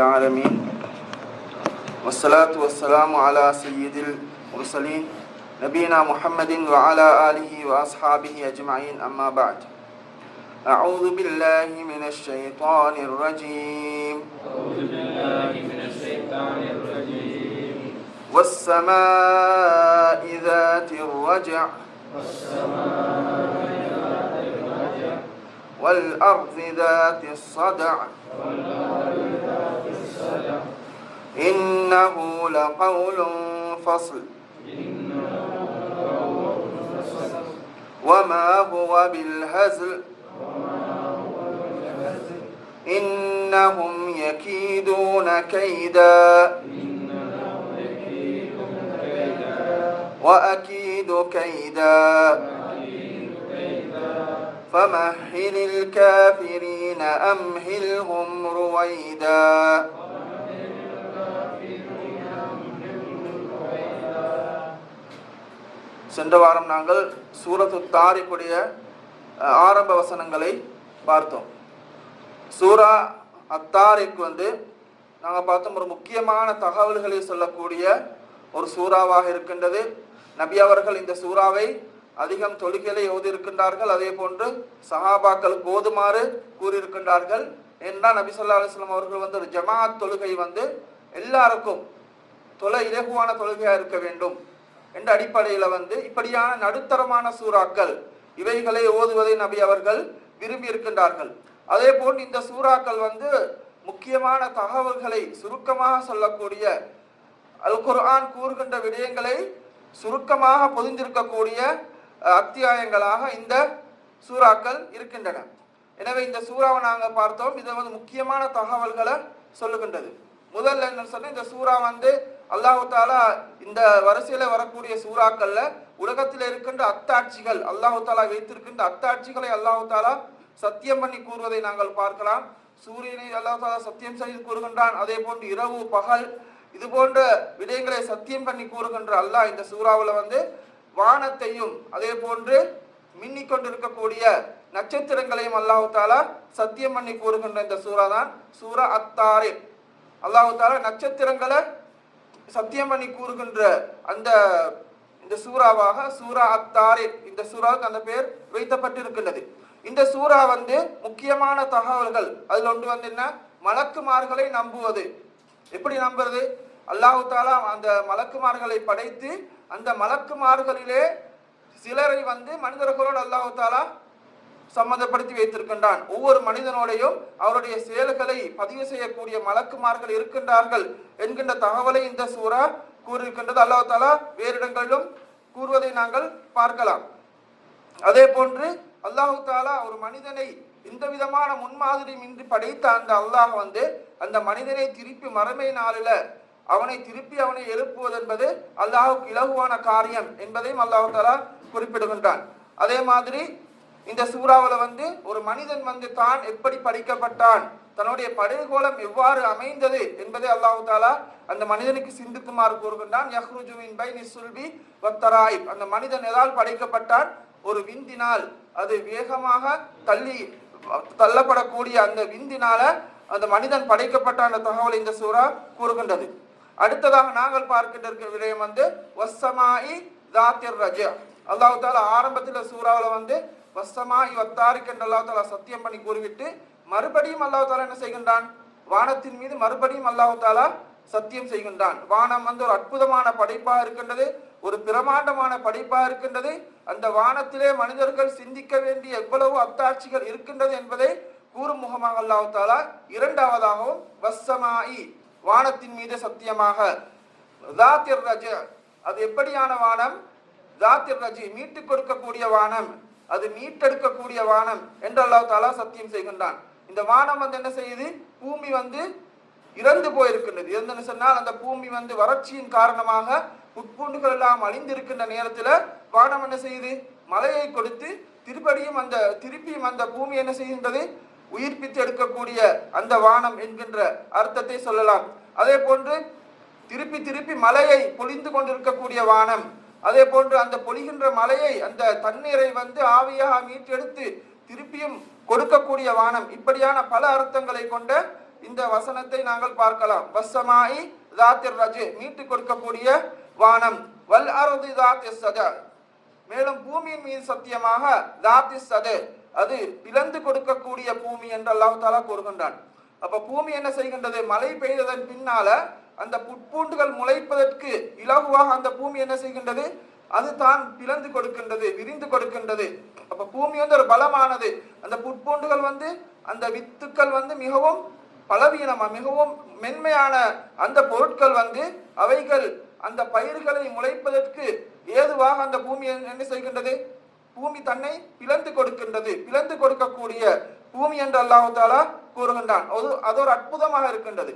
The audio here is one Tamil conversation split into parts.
العالمين. والصلاة والسلام على سيد المرسلين نبينا محمد وعلى آله وأصحابه أجمعين. أما بعد أعوذ بالله من الشيطان الرجيم. أعوذ بالله من الشيطان الرجيم. والسماء ذات الرجع. والسماء ذات الرجع. والأرض ذات الصدع. والأرض ذات الصدع إنه لقول فصل. وما هو بالهزل. إنهم يكيدون كيدا. وأكيد كيدا. فمهل الكافرين أمهلهم رويدا சென்ற வாரம் நாங்கள் சூரத்து தாரிக்குடைய அஹ், ஆரம்ப வசனங்களை பார்த்தோம் சூரா அத்தாரிக் வந்து நாங்கள் பார்த்தோம் ஒரு முக்கியமான தகவல்களை சொல்லக்கூடிய ஒரு சூறாவாக இருக்கின்றது நபி அவர்கள் இந்த சூறாவை அதிகம் தொழுகைகளை ஓதியிருக்கின்றார்கள். அதே போன்று சஹாபாக்கள் ஓதுமாறு கூறியிருக்கின்றார்கள். என்றால் நபி சொல்லா அலுவலாம் அவர்கள் வந்து ஒரு ஜமாத் தொழுகை வந்து எல்லாருக்கும் தொலை இலகுவான தொழுகையாக இருக்க வேண்டும் என்ற அடிப்படையில் வந்து இப்படியான நடுத்தரமான சூறாக்கள் இவைகளை ஓதுவதை நபி அவர்கள் விரும்பி இருக்கின்றார்கள். அதே போன்று இந்த சூறாக்கள் வந்து முக்கியமான தகவல்களை சுருக்கமாக சொல்லக்கூடிய அல் குர்ஆன் கூறுகின்ற விடயங்களை சுருக்கமாக பொதிந்திருக்கக்கூடிய அத்தியாயங்களாக இந்த சூறாக்கள் இருக்கின்றன. எனவே இந்த சூறாவை நாங்கள் பார்த்தோம். இது வந்து முக்கியமான தகவல்களை சொல்லுகின்றது. முதல்ல என்ன சொன்ன இந்த சூறா வந்து அல்லாஹு தாலா இந்த வரிசையில வரக்கூடிய சூறாக்கள்ல உலகத்தில் இருக்கின்ற அத்தாட்சிகள் அல்லாஹு தாலா வைத்திருக்கின்ற அத்தாட்சிகளை அல்லாஹு தாலா சத்தியம் பண்ணி கூறுவதை நாங்கள் பார்க்கலாம். சூரியனை அல்லாஹ் தாலா சத்தியம் செய்து கூறுகின்றான். அதே போன்று இரவு பகல் இது போன்ற விடயங்களை சத்தியம் பண்ணி கூறுகின்ற அல்லாஹ் இந்த சூறாவில் வந்து வானத்தையும் அதே போன்று மின்னிக் கொண்டிருக்கக்கூடிய நட்சத்திரங்களையும் அல்லாஹு தாலா சத்தியம் பண்ணி கூறுகின்ற இந்த சூறா தான் சூரா அத்தாரே அல்லாஹு தாலா நட்சத்திரங்களை சத்தியம் பண்ணி கூறுகின்ற அந்த இந்த சூறாவாக சூரா அத்தாரே இந்த சூறாவுக்கு அந்த பேர் வைக்கப்பட்டிருக்கின்றது இந்த சூறா வந்து முக்கியமான தகவல்கள். அதில் ஒன்று வந்து என்ன? மலக்குமார்களை நம்புவது. எப்படி நம்புறது? அல்லாஹு தாலா அந்த மலக்குமார்களை படைத்து அந்த மலக்குமார்களிலே சிலரை வந்து மனிதர்களோடு அல்லாஹு தாலா சம்மந்தப்படுத்தி வைத்திருக்கின்றான். ஒவ்வொரு மனிதனோடையும் அவருடைய செயல்களை பதிவு செய்யக்கூடிய மலக்குமார்கள் இருக்கின்றார்கள் என்கின்ற தகவலை இந்த சூறா கூறியிருக்கின்றது. அல்லாஹ் தாலா வேறு இடங்களிலும் கூறுவதை நாங்கள் பார்க்கலாம். அதே போன்று அல்லாஹு தாலா ஒரு மனிதனை இந்த விதமான முன்மாதிரியும் இன்றி படைத்த அந்த அல்லாஹ் வந்து அந்த மனிதனை திருப்பி மறுமை நாளில் அவனை திருப்பி அவனை எழுப்புவது என்பது அல்லாஹுக்கு இலகுவான காரியம் என்பதையும் அல்லாஹு தாலா குறிப்பிடுகின்றான். அதே மாதிரி இந்த சூறாவில் வந்து ஒரு மனிதன் வந்து தான் எப்படி படைக்கப்பட்டான் தன்னுடைய படுகோலம் எவ்வாறு அமைந்தது என்பதை அல்லாஹு தாலா அந்த மனிதனுக்கு சிந்திக்குமாறு கூறுகின்றான். யஹ்ருஜுவின் பை நிசுல்பி வத்தராயிப் அந்த மனிதன் எதால் படைக்கப்பட்டான் ஒரு விந்தினால் அது வேகமாக தள்ளி தள்ளப்படக்கூடிய அந்த விந்தினால அந்த மனிதன் படைக்கப்பட்ட அந்த தகவலை இந்த சூறா கூறுகின்றது. அடுத்ததாக நாங்கள் பார்க்கின்ற இருக்கிற விடயம் வந்து வஸ்ஸமாயி தாத்திர் ரஜ அல்லாஹு தாலா ஆரம்பத்தில் சூறாவில் வந்து வஸ்ஸமாயி வத்தாரிக் என்று அல்லாஹ் தாலா சத்தியம் பண்ணி கூறிவிட்டு மறுபடியும் அல்லாஹு தாலா என்ன செய்கின்றான்? வானத்தின் மீது மறுபடியும் அல்லாஹு தாலா சத்தியம் செய்கின்றான். வானம் வந்து ஒரு அற்புதமான படைப்பாக இருக்கின்றது ஒரு பிரமாண்டமான படைப்பாக இருக்கின்றது. அந்த வானத்திலே மனிதர்கள் சிந்திக்க வேண்டிய எவ்வளவு அத்தாட்சிகள் இருக்கின்றது என்பதை கூறும் முகமாக அல்லாஹு தாலா இரண்டாவதாகவும் வஸ்ஸமாயி வானத்தின் மீது சத்தியமாக. தாத்திர் ரஜ அது எப்படியான வானம்? தாத்திர் ரஜி மீட்டுக் கொடுக்கக்கூடிய வானம். அது மீட்டெடுக்கக்கூடிய வானம் என்று அல்லாஹ் தாலா சத்தியம் செய்கின்றான். இந்த வானம் வந்து என்ன செய்யுது? பூமி வந்து இறந்து போயிருக்கின்றது. இறந்துன்னு சொன்னால் அந்த பூமி வந்து வறட்சியின் காரணமாக புட்பூண்டுகள் எல்லாம் அழிந்திருக்கின்ற நேரத்தில் வானம் என்ன செய்யுது? மழையை கொடுத்து திருப்படியும் அந்த திருப்பியும் அந்த பூமி என்ன செய்கின்றது? உயிர்ப்பித்து எடுக்கக்கூடிய அந்த வானம் என்கின்ற அர்த்தத்தை சொல்லலாம். அதே போன்று திருப்பி திருப்பி மலையை பொழிந்து கொண்டிருக்கக்கூடிய வானம் அதே போன்று அந்த பொழிகின்ற மலையை அந்த தண்ணீரை வந்து ஆவியாக மீட்டெடுத்து திருப்பியும் கொடுக்கக்கூடிய வானம். இப்படியான பல அர்த்தங்களை கொண்ட இந்த வசனத்தை நாங்கள் பார்க்கலாம். வசமாயி தாத்திர் ரஜு மீட்டு கொடுக்கக்கூடிய வானம். வல் அருதி தாத்தி சத மேலும் பூமியின் மீது சத்தியமாக தாத்தி சது அது பிளந்து கொடுக்கக்கூடிய பூமி என்று அல்லாஹ் தாலா கூறுகின்றான். அப்ப பூமி என்ன செய்கின்றது? மழை பெய்ததன் பின்னால அந்த புட்பூண்டுகள் முளைப்பதற்கு இலகுவாக அந்த பூமி என்ன செய்கின்றது? அது தான் பிளந்து கொடுக்கின்றது விரிந்து கொடுக்கின்றது. அப்ப பூமி வந்து ஒரு பலமானது. அந்த புட்பூண்டுகள் வந்து அந்த வித்துக்கள் வந்து மிகவும் பலவீனமா மிகவும் மென்மையான அந்த பொருட்கள் வந்து அவைகள் அந்த பயிர்களை முளைப்பதற்கு ஏதுவாக அந்த பூமி என்ன செய்கின்றது? பூமி தன்னை பிளந்து கொடுக்கின்றது. பிளந்து கொடுக்கக்கூடிய பூமி என்று அல்லாஹாலா கூறுகின்றான். அது அது ஒரு அற்புதமாக இருக்கின்றது.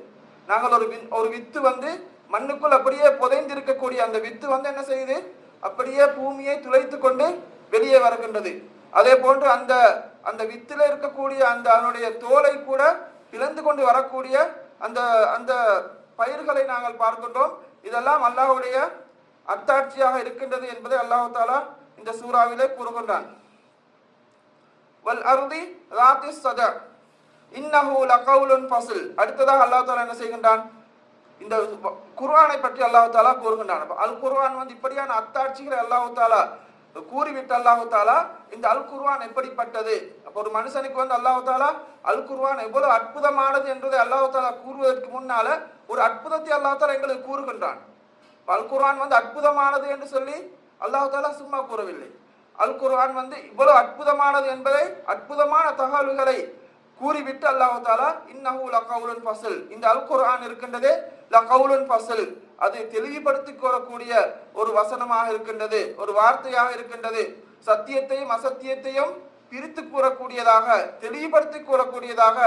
நாங்கள் ஒரு ஒரு வித்து வந்து மண்ணுக்குள் அப்படியே புதைந்து இருக்கக்கூடிய அந்த வித்து வந்து என்ன செய்யுது? அப்படியே பூமியை துளைத்து கொண்டு வெளியே வருகின்றது. அதே போன்று அந்த அந்த வித்துல இருக்கக்கூடிய அந்த அதனுடைய தோலை கூட பிளந்து கொண்டு வரக்கூடிய அந்த அந்த பயிர்களை நாங்கள் பார்க்கின்றோம். இதெல்லாம் அல்லாஹுடைய அத்தாட்சியாக இருக்கின்றது என்பதை அல்லாஹ் தாலா இந்த சூறாவிலே கூறுகின்றான். வல் அருதி ராத்தி சத இன்னஹு லகவுலுன் ஃபஸ்ல் அடுத்ததாக அல்லாஹ் தாலா என்ன செய்கின்றான்? இந்த வ- குர்ஆனை பற்றி அல்லாஹ் தாலா கூறுகின்றான். அல் குர்ஆன் வந்து இப்படியான அத்தாட்சிகளை அல்லாஹ் தாலா கூறிவிட்டு அல்லாஹு தாலா இந்த அல் குர்வான் எப்படிப்பட்டது? அப்ப ஒரு மனுஷனுக்கு வந்து அல்லாஹு தாலா அல் குர்வான் எவ்வளவு அற்புதமானது என்பதை அல்லாஹு தாலா கூறுவதற்கு முன்னால ஒரு அற்புதத்தை அல்லாஹ் தாலா எங்களுக்கு கூறுகின்றான். அல் குர்வான் வந்து அற்புதமானது என்று சொல்லி அல்லாஹ் தாலா சும்மா கூறவில்லை. அல் குர்ஆன் வந்து இவ்வளவு அற்புதமானது என்பதை அற்புதமான தகவல்களை கூறிவிட்டு அல்லாஹ் தாலா இன்னஹு லகவுலுன் ஃபஸ்ல் இந்த அல் குர்ஆன் இருக்கின்றதே லகவுலன் பசல் அது தெளிவுபடுத்தி கூறக்கூடிய ஒரு வசனமாக இருக்கின்றது ஒரு வார்த்தையாக இருக்கின்றது. சத்தியத்தையும் அசத்தியத்தையும் பிரித்து கூறக்கூடியதாக தெளிவுபடுத்தி கூறக்கூடியதாக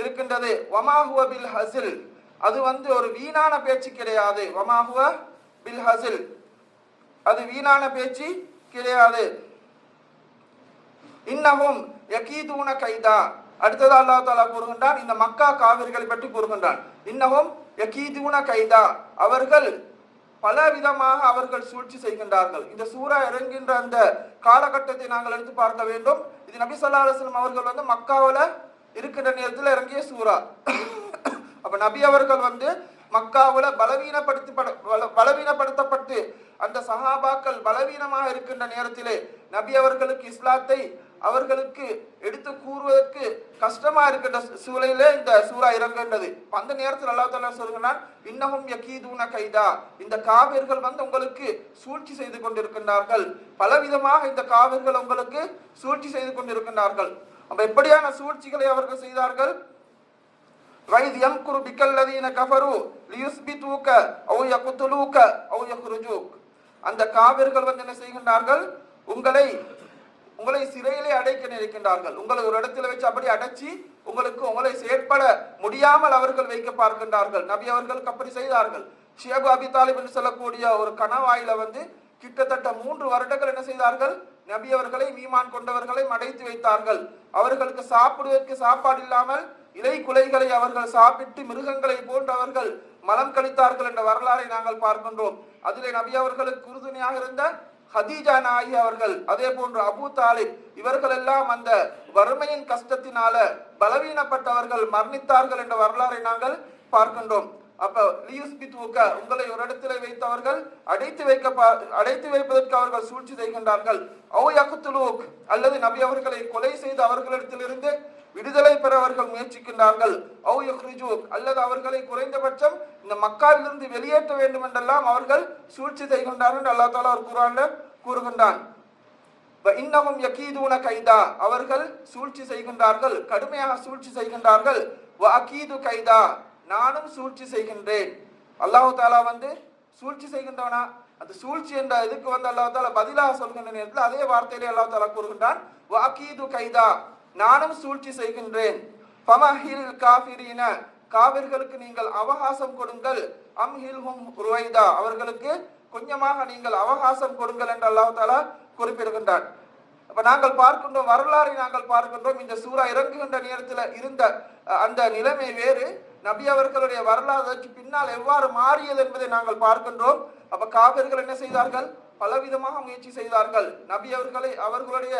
இருக்கின்றது. வமாஹுவ பில் ஹசில். அது வந்து ஒரு வீணான பேச்சு கிடையாது வமாஹுவ பில் ஹசில். அது வீணான பேச்சு கிடையாது. இன்னமும் யகீதூன கைதா. அடுத்தது அல்லா தாலா கூறுகின்றான் இந்த மக்கா காவிர்களை பற்றி கூறுகின்றான். இன்னமும் யகீதூன கைதா. அவர்கள் பல விதமாக அவர்கள் சூழ்ச்சி செய்கின்றார்கள். இந்த சூரா இறங்குகின்ற அந்த காலகட்டத்தை நாங்கள் எடுத்து பார்க்க வேண்டும். இது நபி சொல்லா அலுவலம் அவர்கள் வந்து மக்காவில் இருக்கின்ற நேரத்தில் இறங்கிய சூரா அப்ப நபி அவர்கள் வந்து மக்காவுல பலவீனப்படுத்தி பலவீனப்படுத்தப்பட்டு அந்த சஹாபாக்கள் பலவீனமாக இருக்கின்ற நேரத்திலே நபி அவர்களுக்கு இஸ்லாத்தை அவர்களுக்கு எடுத்து கூறுவதற்கு கஷ்டமா இருக்கின்ற சூ- சூழலிலே இந்த சூறா இறங்குகின்றது. அந்த நேரத்தில் அல்லா தாலா சொல்லுங்கன்னா இன்னமும் யக்கீதூன கைதா. இந்த காவிர்கள் வந்து உங்களுக்கு சூழ்ச்சி செய்து கொண்டிருக்கின்றார்கள். பலவிதமாக இந்த காவிர்கள் உங்களுக்கு சூழ்ச்சி செய்து கொண்டிருக்கின்றார்கள். அப்ப எப்படியான சூழ்ச்சிகளை அவர்கள் செய்தார்கள்? வைத் யம்குரு பிக்கல்லதீன கஃபரு லியுஸ்பிதூக்க அவு யகுத்துலூக்க அவு யஹ்ருஜூக் அந்த காவிர்கள் வந்து என்ன செய்கின்றார்கள்? உங்களை உங்களை சிறையிலே அடைக்க நினைக்கின்றார்கள். உங்களை ஒரு இடத்துல வச்சு அப்படி அடைச்சி உங்களுக்கு உங்களை செயற்பட முடியாமல் அவர்கள் வைக்க பார்க்கின்றார்கள். நபி அவர்களுக்கு அப்படி செய்தார்கள். ஷேபு அபி தாலிபின் சொல்லக்கூடிய ஒரு கணவாயில வந்து கிட்டத்தட்ட மூன்று வருடங்கள் என்ன செய்தார்கள்? நபி அவர்களை மீமான் கொண்டவர்களை மடைத்து வைத்தார்கள். அவர்களுக்கு சாப்பிடுவதற்கு சாப்பாடு இல்லாமல் இலை குலைகளை அவர்கள் சாப்பிட்டு மிருகங்களை போன்று அவர்கள் மலம் கழித்தார்கள் என்ற வரலாறை நாங்கள் பார்க்கின்றோம். அதிலே நபி அவர்களுக்கு உறுதுணையாக இருந்த ஹதீஜா நாயி அவர்கள் அதே போன்று அபூ தாலிப் இவர்கள் எல்லாம் அந்த வறுமையின் கஷ்டத்தினால பலவீனப்பட்டவர்கள் மரணித்தார்கள் என்ற வரலாறை நாங்கள் பார்க்கின்றோம். அப்ப லியுஸ்பித்துக்க உங்களை ஒரு இடத்துல வைத்தவர்கள் அடைத்து வைக்க பா- அடைத்து வைப்பதற்கு அவர்கள் சூழ்ச்சி செய்கின்றார்கள். ஓ யகுத்துலூக் அல்லது நபி அவர்களை கொலை செய்து அவர்களிடத்திலிருந்து விடுதலை பெற அவர்கள் முயற்சிக்கின்றார்கள். ஓ யஹ்ரிஜூக் அல்லது அவர்களை குறைந்தபட்சம் இந்த மக்காவிலிருந்து வெளியேற்ற வேண்டும் என்றெல்லாம் அவர்கள் சூழ்ச்சி செய்கின்றார்கள் என்று அல்லா தாலா ஒரு குர்ஆன்ல கூறுகின்றான். இன்னமும் இன்னஹும் யகீதூன கைதா அவர்கள் சூழ்ச்சி செய்கின்றார்கள் கடுமையாக சூழ்ச்சி செய்கின்றார்கள். வ அகீது கைதா நானும் சூழ்ச்சி செய்கின்றேன். அல்லாஹு தாலா வந்து சூழ்ச்சி செய்கின்றவனா? அந்த சூழ்ச்சி என்ற இதுக்கு வந்து அல்லாஹ் தாலா பதிலாக சொல்கின்ற நேரத்தில் அதே வார்த்தையிலே அல்லாஹ் தாலா கூறுகின்றான் வாக்கீது கைதா. நானும் சூழ்ச்சி செய்கின்றேன். பமஹில் காஃபிரின. காவிர்களுக்கு நீங்கள் அவகாசம் கொடுங்கள். அம்ஹில்ஹும் ருவைதா. அவர்களுக்கு கொஞ்சமாக நீங்கள் அவகாசம் கொடுங்கள் என்று அல்லாஹ் தாலா குறிப்பிடுகின்றான். அப்ப நாங்கள் பார்க்கின்றோம் வரலாறை நாங்கள் பார்க்கின்றோம். இந்த சூறா இறங்குகின்ற நேரத்தில் இருந்த அந்த நிலைமை வேறு. நபி அவர்களுடைய வரலாறுக்கு பின்னால் எவ்வாறு மாறியது என்பதை நாங்கள் பார்க்கின்றோம். அப்ப காவிர்கள் என்ன செய்தார்கள்? பலவிதமாக முயற்சி செய்தார்கள். நபி அவர்களை அவர்களுடைய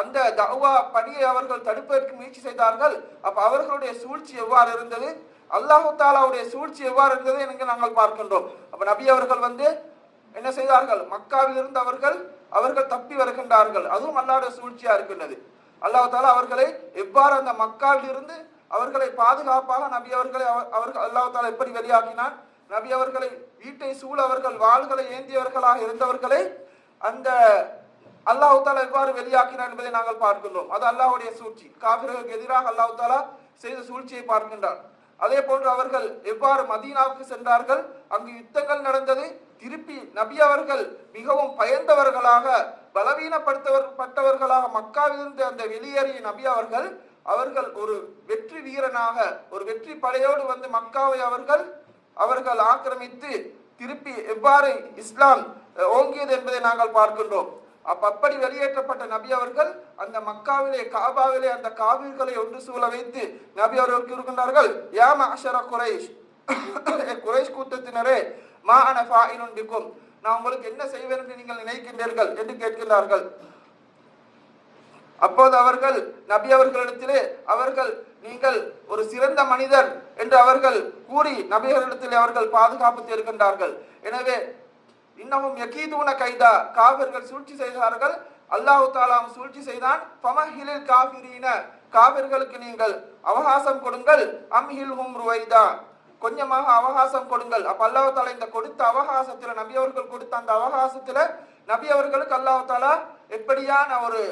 அந்த தவா பணியை அவர்கள் தடுப்பதற்கு முயற்சி செய்தார்கள். அப்ப அவர்களுடைய சூழ்ச்சி எவ்வாறு இருந்தது? அல்லாஹு தாலாவுடைய சூழ்ச்சி எவ்வாறு இருந்தது என்று நாங்கள் பார்க்கின்றோம். அப்ப நபி அவர்கள் வந்து என்ன செய்தார்கள்? மக்காவில் இருந்து அவர்கள் அவர்கள் தப்பி வருகின்றார்கள். அதுவும் அல்லாவுடைய சூழ்ச்சியா இருக்கின்றது. அல்லாஹ் தாலா அவர்களை எவ்வாறு அந்த மக்காவில் இருந்து அவர்களை பாதுகாப்பாக நபி அவர்களை அவர்கள் அல்லாஹால எப்படி வெளியாக்கினான்? நபி அவர்களை வீட்டை சூழ அவர்கள் வாள்களை ஏந்தியவர்களாக இருந்தவர்களை அந்த அல்லாஹ் தாலா எவ்வாறு வெளியாக்கினார் என்பதை நாங்கள் பார்க்கின்றோம். அது அல்லாஹுடைய சூழ்ச்சி. காபிர்களுக்கு எதிராக அல்லாஹ் தாலா செய்த சூழ்ச்சியை பார்க்கின்றார். அதே போன்று அவர்கள் எவ்வாறு மதீனாவுக்கு சென்றார்கள்? அங்கு யுத்தங்கள் நடந்தது. திருப்பி நபி அவர்கள் மிகவும் பயந்தவர்களாக பலவீனப்படுத்தவர் பட்டவர்களாக மக்காவிலிருந்து அந்த வெளியேறிய நபி அவர்கள் அவர்கள் ஒரு வெற்றி வீரனாக ஒரு வெற்றி படையோடு வந்து மக்காவை அவர்கள் அவர்கள் ஆக்கிரமித்து திருப்பி எவ்வாறு இஸ்லாம் ஓங்கியது என்பதை நாங்கள் பார்க்கின்றோம். அப்ப அப்படி வெளியேற்றப்பட்ட நபி அவர்கள் அந்த மக்காவிலே காபாவிலே அந்த காவிர்களை ஒன்று சூழ வைத்து நபி அவர்கள் கூறுகின்றார்கள் யா மஅஷர குரைஷ் ஏ கூட்டத்தினரே மா அன ஃபாயிலுன் நான் உங்களுக்கு என்ன செய்வேன் என்று நீங்கள் நினைக்கின்றீர்கள்? என்று கேட்கின்றார்கள். அப்போது அவர்கள் நபி அவர்களிடத்திலே அவர்கள் நீங்கள் ஒரு சிறந்த மனிதர் என்று அவர்கள் கூறி நபிகளிடத்திலே அவர்கள் பாதுகாப்பு தேர்கின்றார்கள் எனவே இன்னமும் யகீதூன கைதா காவிர்கள் சூழ்ச்சி செய்தார்கள். அல்லாஹு தாலாம் சூழ்ச்சி செய்தான். ஃபமஹிலில் காபிரீன காவிர்களுக்கு நீங்கள் அவகாசம் கொடுங்கள். அம்ஹில் ஹும் ருவைதா கொஞ்சமாக அவகாசம் கொடுங்கள். அப்ப அல்லாஹு தாலா இந்த கொடுத்த அவகாசத்துல நபி அவர்கள் கொடுத்த அந்த அவகாசத்துல நபி அவர்களுக்கு அல்லாஹு தாலா எப்படியான ஒரு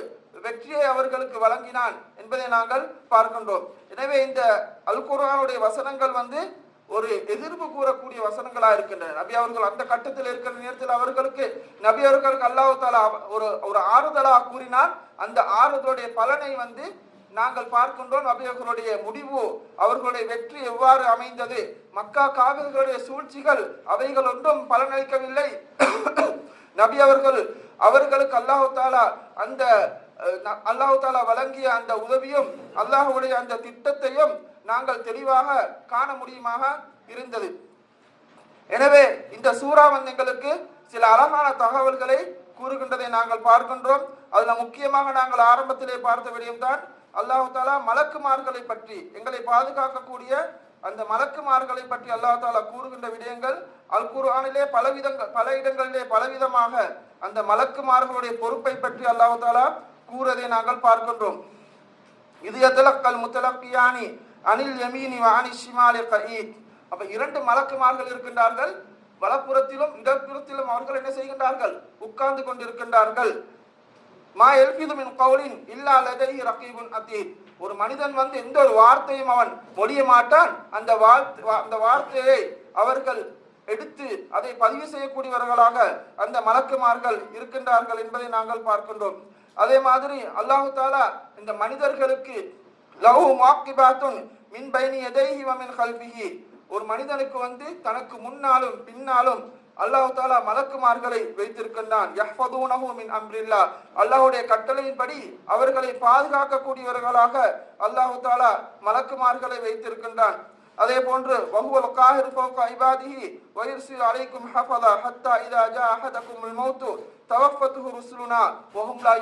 வெற்றியை அவர்களுக்கு வழங்கினான் என்பதை நாங்கள் பார்க்கின்றோம். எனவே இந்த அல் குர்ஆனுடைய வசனங்கள் வந்து ஒரு எதிர்ப்பு கூறக்கூடிய வசனங்களா இருக்கின்றன. நபி அவர்கள் அந்த கட்டத்தில் இருக்கிற நேரத்தில் அவர்களுக்கு நபி அவர்களுக்கு அல்லாஹ் தாலா ஒரு ஒரு ஆறுதலா கூறினார். அந்த ஆறுதலுடைய பலனை வந்து நாங்கள் பார்க்கின்றோம். நபி அவர்களுடைய முடிவு அவர்களுடைய வெற்றி எவ்வாறு அமைந்தது மக்கா காவிர்களுடைய சூழ்ச்சிகள் அவைகள் ஒன்றும் பலனளிக்கவில்லை. நபி அவர்கள் அவர்களுக்கு அல்லாஹு தாலா அந்த அல்லாஹு தாலா வழங்கிய அந்த உதவியும் அல்லாஹுடைய அந்த திட்டத்தையும் நாங்கள் தெளிவாக காண முடியுமாக இருந்தது. எனவே இந்த சூறா வந்து எங்களுக்கு சில அழகான தகவல்களை கூறுகின்றதை நாங்கள் பார்க்கின்றோம். அதுல முக்கியமாக நாங்கள் ஆரம்பத்திலே பார்த்த விடயம்தான் அல்லாஹு தாலா மலக்குமார்களை பற்றி எங்களை பாதுகாக்கக்கூடிய அந்த மலக்குமார்களை பற்றி அல்லாஹ் தாலா கூறுகின்ற விடயங்கள் அல் குர்ஆனிலே பல விதங்கள் பல இடங்களிலே பலவிதமாக அந்த மலக்குமார்களுடைய பொறுப்பை பற்றி அல்லாஹு தாலா கூறதை நாங்கள் பார்க்கின்றோம். இது எதலக்கல் முத்தலக்கியானி அனில் யமீனி வாணி ஷிமாலி கயீத். அப்ப இரண்டு மலக்குமார்கள் இருக்கின்றார்கள். வலப்புறத்திலும் இடப்புறத்திலும் அவர்கள் என்ன செய்கின்றார்கள்? உட்கார்ந்து கொண்டிருக்கின்றார்கள். மா எல்பிதுமின் கவுலின் இல்லா லதை ரகீபுன் அதீத். ஒரு மனிதன் வந்து எந்த ஒரு வார்த்தையும் அவன் மொழிய மாட்டான். அந்த வார்த்தை அந்த வார்த்தையை அவர்கள் எடுத்து அதை பதிவு செய்யக்கூடியவர்களாக அந்த மலக்குமார்கள் இருக்கின்றார்கள் என்பதை நாங்கள் பார்க்கின்றோம். அதே மாதிரி அல்லாஹு தாலா இந்த மனிதர்களுக்கு லஹு மாக்கிபாத்துன் மின் பைனி எதைஹி வ மின் ஒரு மனிதனுக்கு வந்து தனக்கு முன்னாலும் பின்னாலும் அல்லாஹு தாலா மலக்குமார்களை வைத்திருக்கின்றான். யஹ்ஃபதூனஹு மின் அம்ரில்லா. அல்லாஹ்வுடைய கட்டளையின்படி அவர்களை பாதுகாக்கக்கூடியவர்களாக அல்லாஹு தாலா மலக்குமார்களை வைத்திருக்கின்றான். அதே போன்று வஹுவல் காஹிர் ஃபௌக இபாதிஹி வயர்சில் அலைக்கும் ஹஃபதா ஹத்தா இதா ஜா அஹதகுமுல் மௌத்து. தவஃபத்துஹு ருசுலுனா வஹும் லா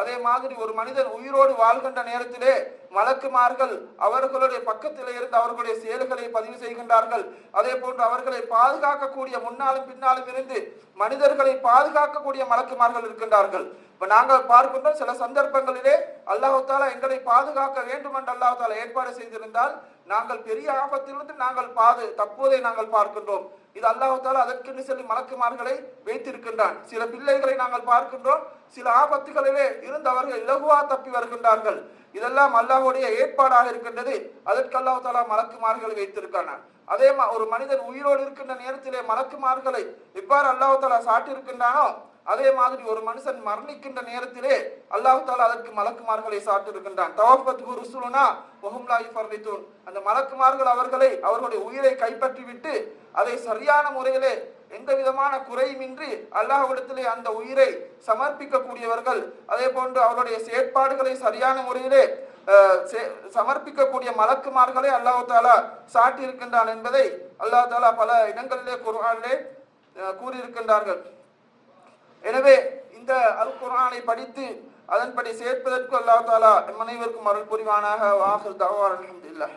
அதே மாதிரி ஒரு மனிதன் உயிரோடு வாழ்கின்ற நேரத்திலே மலக்குமார்கள் அவர்களுடைய பக்கத்தில் இருந்து அவர்களுடைய செயல்களை பதிவு செய்கின்றார்கள். அதே போன்று அவர்களை பாதுகாக்கக்கூடிய முன்னாலும் பின்னாலும் இருந்து மனிதர்களை பாதுகாக்கக்கூடிய மலக்குமார்கள் இருக்கின்றார்கள். இப்ப நாங்கள் பார்க்கின்றோம் சில சந்தர்ப்பங்களிலே அல்லாஹ் எங்களை பாதுகாக்க வேண்டும் என்று அல்லாஹ் ஏற்பாடு செய்திருந்தால் நாங்கள் பெரிய ஆபத்திலிருந்து நாங்கள் பாது தற்போதை நாங்கள் பார்க்கின்றோம். இது அல்லாஹால அதற்கென்று சொல்லி மலக்குமார்களை வைத்திருக்கின்றான். சில பிள்ளைகளை நாங்கள் பார்க்கின்றோம். சில ஆபத்துகளிலே இருந்து அவர்கள் இலகுவா தப்பி வருகின்றார்கள். இதெல்லாம் அல்லாஹுடைய ஏற்பாடாக இருக்கின்றது. அதற்கு அல்லாஹ் தாலா மலக்குமார்களை வைத்திருக்கான அதே ஒரு மனிதன் உயிரோடு இருக்கின்ற நேரத்திலே மலக்குமார்களை எவ்வாறு அல்லாஹ் சாட்டியிருக்கின்றானோ அதே மாதிரி ஒரு மனுஷன் மரணிக்கின்ற நேரத்திலே அல்லாஹ் தாலா அதற்கு மலக்குமார்களை சாட்டியிருக்கின்றான் தவஃபத் ருசுலுனா வஹும் லா அந்த மலக்குமார்கள் அவர்களை அவர்களுடைய உயிரை கைப்பற்றி விட்டு அதை சரியான முறையிலே எந்த விதமான குறையுமின்றி அல்லாஹ்விடத்திலே அந்த உயிரை சமர்ப்பிக்கக்கூடியவர்கள் அதே போன்று அவருடைய செயற்பாடுகளை சரியான முறையிலே சமர்ப்பிக்கக்கூடிய மலக்குமார்களை அல்லாஹு தாலா சாட்டியிருக்கின்றான் என்பதை அல்லாஹ் தாலா பல இடங்களிலே குர்ஆனிலே கூறியிருக்கின்றார்கள். எனவே இந்த அல் குரானை படித்து அதன்படி சேர்ப்பதற்கு அல்லா தாலா எம் அனைவருக்கும் அருள் புரிவானாக. வாஹிர் தவார் அலமதுல்லா